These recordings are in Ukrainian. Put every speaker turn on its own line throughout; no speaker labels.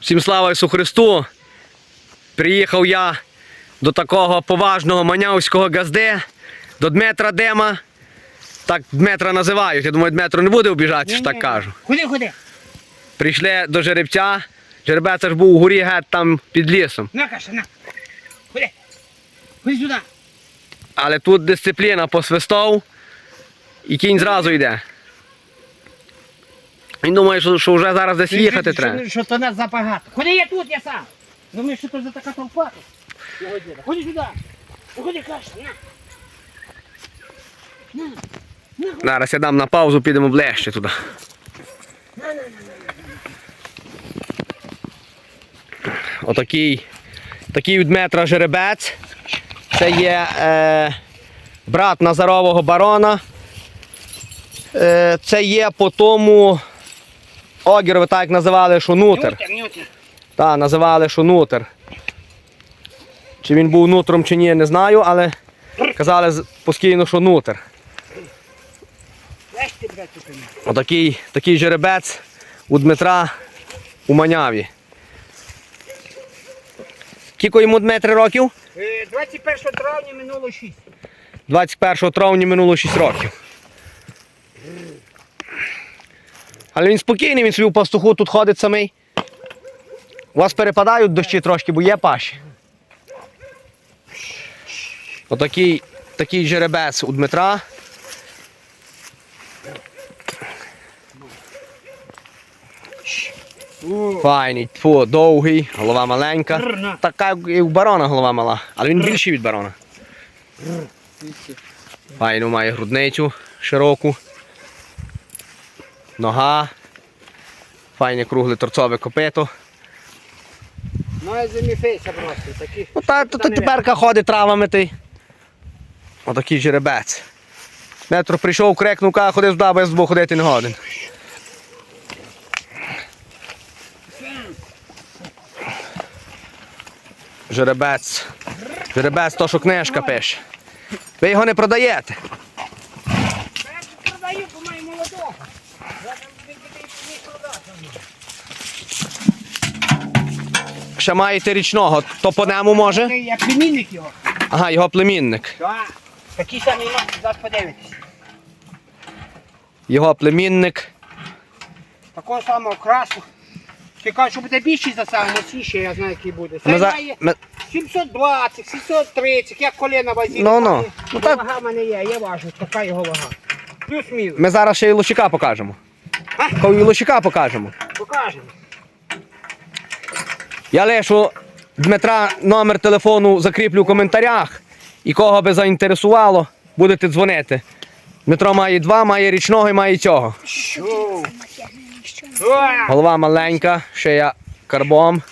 Всім слава Ісу Христу! Приїхав я до такого поважного манявського газди, до Дмитра Дема. Так Дмитра називають. Я думаю, Дмитро не буде обіжати, що так кажу.
Куди, куди?
Прийшли до жеребця. Жеребець аж був у горі геть там під лісом.
На, Каша, на. Куди? Куди сюди?
Але тут дисципліна посвистав і кінь зразу йде. Він думає, що, що вже зараз десь їхати
Що-
треба.
Що то нас забагато. Куди я тут, я сам? Думаєш, що то за така толпа тут? Куди сюди? Ну, Куди, Каша, на. На. На,
Зараз я дам на паузу, підемо ближче туди. Отакий такий Дмитра жеребець. Це є е, брат Назарового барона. Е, це є по тому огір, ви так називали шунутер.
Нютер, нютер.
Так, називали шунутер. Чи він був нутром чи ні, не знаю, але казали постійно, що нутер. Отакий такий жеребець у Дмитра у Маняві. Кілько йому Дмитри років?
Е, 21 травня минуло 6.
21 травня минуло 6 років. Але він спокійний, він собі в пастуху тут ходить самий. У вас перепадають дощі трошки, бо є паші. Отакий такий жеребець у Дмитра. Файний, тьфу, довгий, голова маленька. Така і у барона голова мала, але він більший від барона. Файну має грудницю широку. Нога. Файне кругле торцове копито.
Має зимі фейса просто. Такі.
Ну та, то, то теперка ходить травами ти. Отакий жеребець. Метро прийшов, крикнув, каже, ходи сюди, бо я з тобою ходити не годен. Жеребець. Жеребець, то що книжка пише. Ви його не продаєте.
Я продаю, бо маю молодого. Я там він буде не продати.
Ще маєте річного, то по ньому може?
Я племінник його.
Ага, його племінник.
Так. Такі самі ноги, зараз подивитись.
Його племінник.
Такого самого красу. Ти кажеш, що буде більший за сам, ще я знаю, який буде. Це
Ми за...
має
ми-
720, 730, як коліна вазі.
Ну, ну. Ну, так-
Вага в мене є, я важу, така його вага. Плюс-мінус.
Ми зараз ще і лошика покажемо.
А?
Коли і лошика покажемо.
Покажемо.
Я лишу Дмитра номер телефону закріплю в коментарях. І кого би заінтересувало, будете дзвонити. Дмитро має два, має річного і має цього. Голова маленька, шия карбом,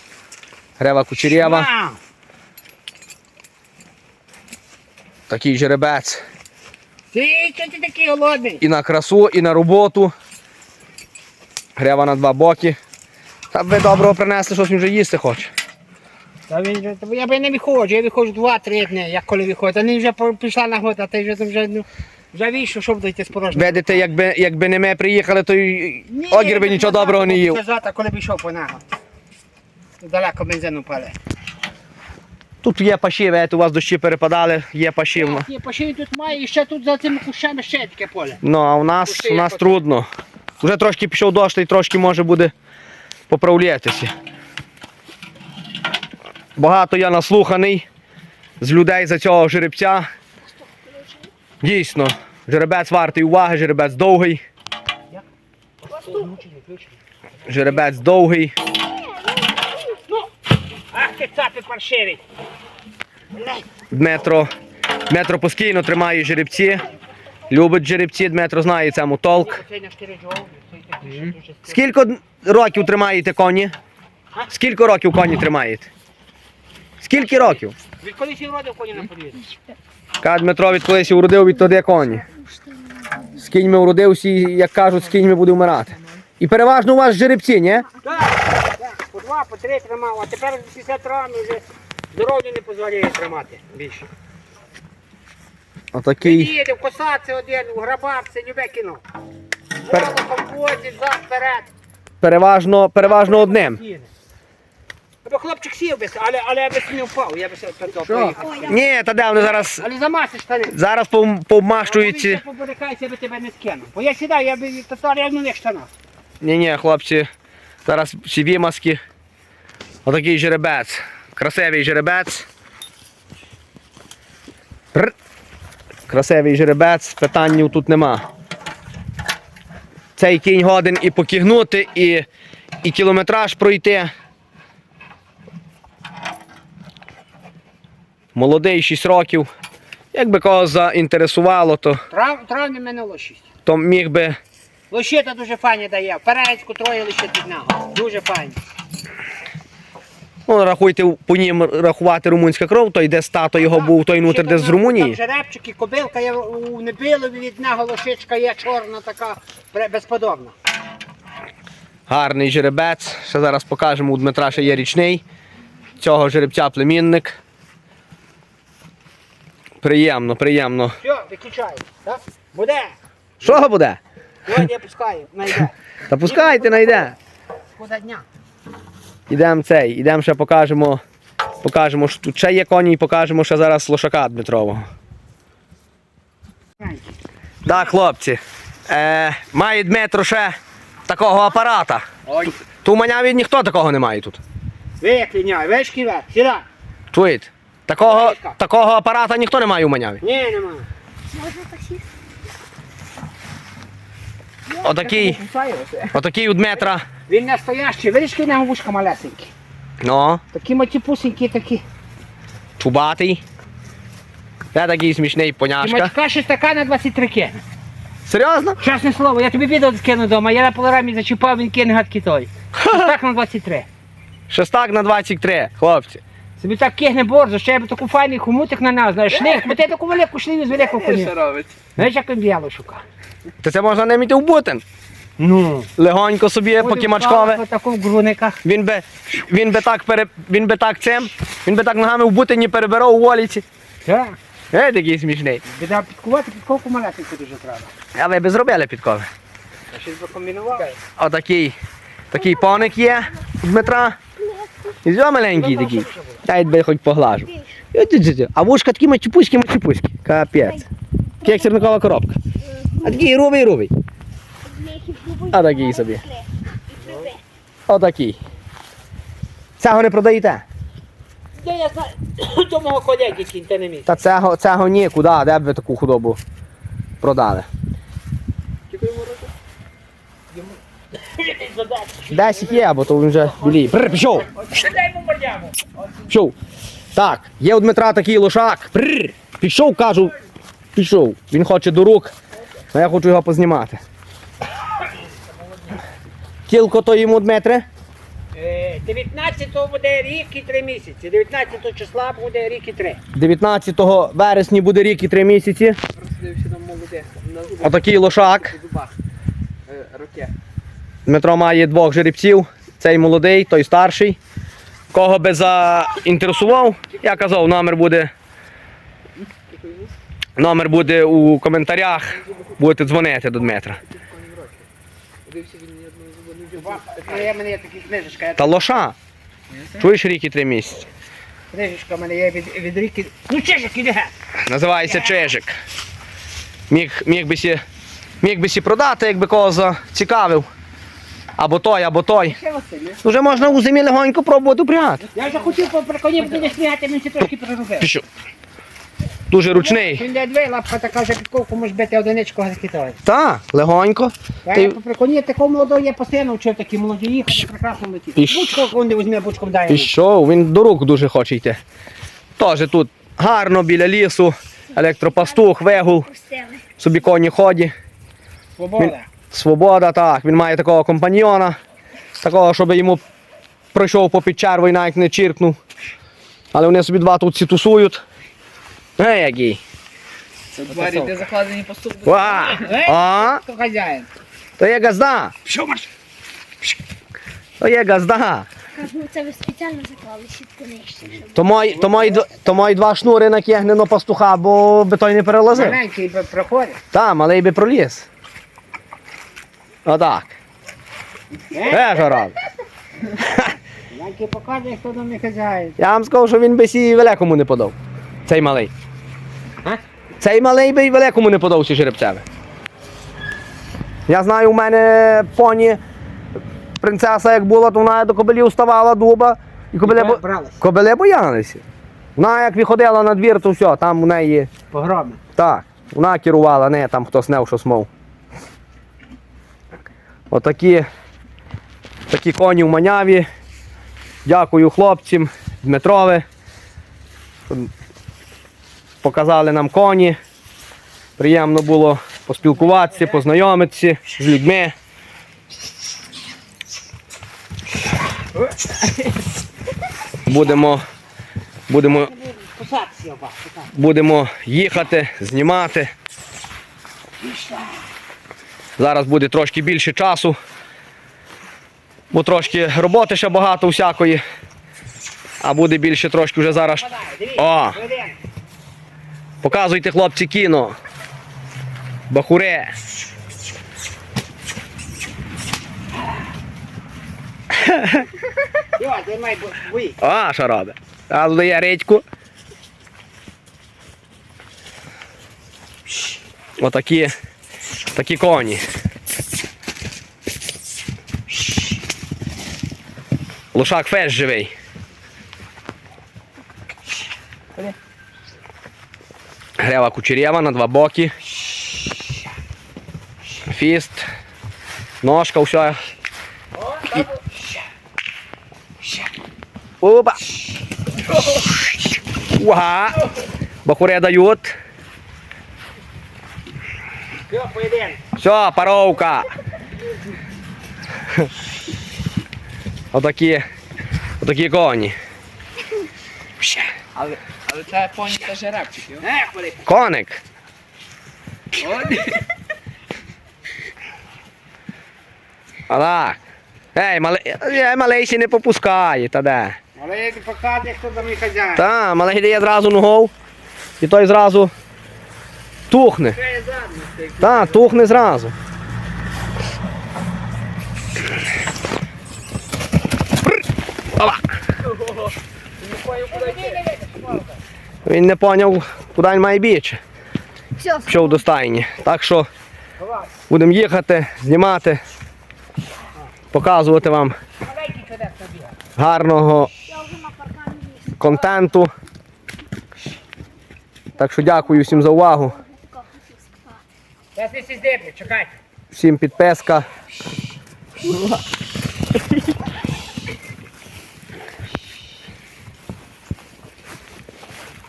грева кучерєва, такий жеребець.
Ти що ти такий голодний?
І на красу, і на роботу. Грева на два боки. Та ви доброго принесли, щось він вже їсти хоче.
Та він же, я би не виходжу, я виходжу два-три дні, як коли виходить. А вже по- пішла на год, а ти вже там вже, ну, вже вийшов, щоб дойти з порожнім.
Видите, якби, якби не ми приїхали, то й огір би нічого доброго не їв.
Це коли б йшов по нього. Далеко бензину пале.
Тут є паші, видите, у вас дощі перепадали, є пашів. ну.
Ні, пошив тут має, і ще тут за цими кущами ще таке поле.
Ну, а у нас,
Пусти,
у нас трудно. Вже трошки пішов дощ, і трошки може буде поправлятися. Багато я наслуханий з людей за цього жеребця. Дійсно, жеребець вартий уваги, жеребець довгий. Жеребець довгий. Дмитро, Дмитро постійно тримає жеребці. Любить жеребці, Дмитро знає цьому толк.
Ще
Скільки років тримаєте коні? Скільки років коні тримаєте? Скільки років?
Від коли сів родив коні на подвір'ї?
Каже Дмитро від колись уродив від тоді коні. З кіньми уродився, і, як кажуть, з кіньми буде вмирати. І переважно у вас жеребці, ні?
Так, так, по два, по три тримав, а тепер 50 років вже здоров'я не дозволяє тримати більше.
Отакий.
Їде, в косаці один, у грабарці, любе кіно.
Пер-
Голову зад, вперед.
Переважно, переважно одним.
Їде. Хлопчик сів би, але, але я би не впав, я би все поїхав.
Ні, та де вони зараз.
Але замаси штани.
Зараз пом- повмащують ці.
Я би тебе не скинув. Бо я сідаю, я би татар я в них штанах.
Ні, ні, хлопці, зараз ці вімаски. Отакий жеребець. Красивий жеребець. Р. Красивий жеребець, питань тут нема. Цей кінь годен і покігнути, і, і кілометраж пройти. Молодий 6 років. Якби кого заінтересувало, то,
Трав, травні мене лошість.
то міг би.
Лощита дуже файні дає. Перецьку троє лише підняв. Дуже файні.
Ну, рахуйте, по нім рахувати румунська кров, то йде стато його був той
Лощита
десь з Румунії.
Там жеребчик і кобилка є у Небилові від нього лошичка є чорна така, безподобна.
Гарний жеребець. Ще зараз покажемо, у Дмитра ще є річний. Цього жеребця племінник. Приємно, приємно.
Все, виключаю. Так? Буде.
Що буде?
Сьогодні я пускаю, найде.
Та пускайте, найде.
Куда дня.
Ідемо цей, ідемо ще покажемо. Покажемо, що тут ще є коні і покажемо ще зараз лошака Дмитрового. Так, хлопці. Е, має Дмитро ще такого апарата.
Ой.
Ту у мене від ніхто такого не має тут.
Виклиняй, вишки вверх, сідай.
Чуєте? Такого, такого апарата ніхто не має у мене.
Ні, нема.
Можна таксіст?
Отакий, отакий у Дмитра.
Він настоящий, видиш, нього вушка малесенькі.
Ну,
Такі матіпусенькі такі.
чубатий. Це такий смішний поняшка.
матька щось така на 23 кине.
Серйозно?
Чесне слово, я тобі відео скину вдома, я на полорамі зачіпав, він кине гадки той. Щось так на 23.
Шестак на 23, хлопці.
Собі так кигне борзо, ще я б таку файний хомутик на нас, знаєш, шлих, бо ти таку велику шліву з великого коня. Знаєш, як він б'яло шукав?
Та це можна не міти в бутин.
Ну.
Легонько собі поки мачкове.
По такому груниках.
Він би, він би так пере, він би так цим, він би так ногами в бутині перебирав у воліці.
Так.
Е, такий смішний.
Біда підкувати, підковку малесеньку дуже треба.
А ви би зробили підкови.
Щось би комбінував.
Отакий, такий поник є у Дмитра. І зо маленький такий. Дай би хоч поглажу. А вушка такі мачіпуські, мачіпуські. Капець. Як сірникова коробка. А такий рубий, рубий. А такий собі. Отакий. Цього не продаєте?
Де я знаю, до мого колеги кінь, не міг.
Та цього, цього ні, куди, де б ви таку худобу продали? Десять є, бо то він вже білій. Прр, пішов, пішов. Так, є у Дмитра такий лошак. Прр, пішов, кажу, пішов. Він хоче до рук, а я хочу його познімати. Кілко то йому, Дмитре?
Е, 19-го буде рік і 3 місяці. 19 числа буде рік і 3.
19 вересня буде рік і три місяці. Отакий лошак. Дмитро має двох жеребців. Цей молодий, той старший. Кого би заінтересував, я казав, номер буде. Номер буде у коментарях. Будете дзвонити до Дмитра. Та лоша. Чуєш рік і три місяці.
Книжечка в мене є від, від ріки. Ну чижик, геть.
Називається Чижик. Міг, міг, би сі, міг би сі продати, якби кого зацікавив. Або той, або той. Вже можна у зимі легонько пробувати пригати.
Я вже хотів по приконі буде сміяти, він ще трошки переробив.
Пішов. Дуже ручний.
Він де дві лапка така вже підковку може бити одиничку газкітовий.
Та, легонько.
Я
Ти-
по приконі такого молодого я постійно вчив такі молоді їхати, прекрасно летіти.
Піш.
Бучку він візьме, бучком йому.
Пішов, він до рук дуже хоче йти. Теж тут гарно біля лісу, електропастух,
Пустили.
собі коні ході.
Свобода.
Свобода, так. Він має такого компаньйона, такого, щоб йому пройшов по підчерву і навіть не чіркнув. Але вони собі два тут всі тусують. Ей, який.
Це тварі, де закладені поступки.
Ва! А,
Хто хазяїн?
то є газда.
Що марш?
То є газда.
Це ви спеціально заклали щітку нижче,
То мої, то мої, д- то мої два шнури накигнено пастуха, бо би той не перелазив.
Маленький би проходить.
Та, малий би проліз. Отак.
Е?
Е, Жарал.
Так і показує, хто там не хазяїн.
Я вам скажу, що він би сі великому не подав. Цей малий.
А?
Цей малий би і великому не подався жеребцеве. Я знаю, у мене поні принцеса як була, то вона до кобилів ставала дуба. І кобили, бо...
бралися.
кобили боялися. Вона як виходила на двір, то все, там у неї.
Погроми.
Так, вона керувала, не там хтось не що смов. Отакі такі коні в маняві. Дякую хлопцям, Дмитрові. Показали нам коні. Приємно було поспілкуватися, познайомитися з людьми. Будемо, будемо будемо їхати, знімати. Зараз буде трошки більше часу. Бо трошки роботи ще багато всякої. А буде більше трошки вже зараз. О, показуйте хлопці кіно. Бахуре. А, що робить? Зразу дає редьку. Отакі, такі коні. Лошак феш живий. Грева кучерєва на два боки. Фіст. Ножка, все. Опа! Уга! Бахуре дають.
Йо, поєдин.
Все, паровка. Отакі. Отакі коні.
Але, але це поні та жеребчик, йо.
Ех, коли.
Коник. А так. Ей, мале... Ей, малий ще не попускає, та де.
Але я показує, хто там не хазяїн.
Та, малий дає зразу ногов. І той зразу тухне.
Це я задно. ти.
Та, тухне зразу. Він не поняв, куди він має більше.
Все,
Пішов до стайні. Так що будемо їхати, знімати, показувати вам гарного контенту. Так що дякую всім за увагу.
Зараз не сіздеплю, чекайте.
Всім підписка.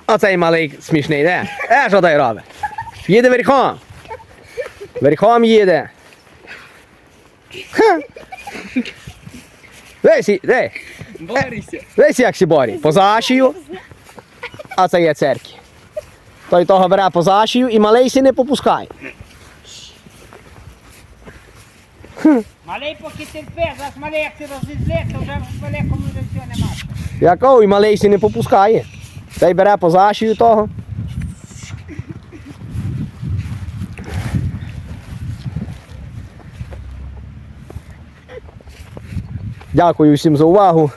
Оцей малий смішний, де? Е, що той робить? Їде верхом. Верхом їде. Ха. Десь, і- де?
Борися.
Десь як сіборі. Поза шию. А це є церкви. Той того бере поза шию і малий сі не попускає.
Малий поки терпе, зараз малий як ти розізле, то вже великому всього нема.
Якого і малий сі не попускає. Цей бере поза шию того. Дякую всім за увагу.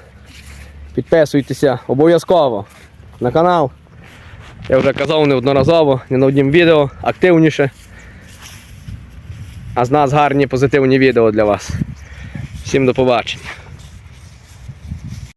Підписуйтеся обов'язково на канал. Я вже казав неодноразово, не на однім відео, активніше. А з нас гарні позитивні відео для вас. Всім до побачення.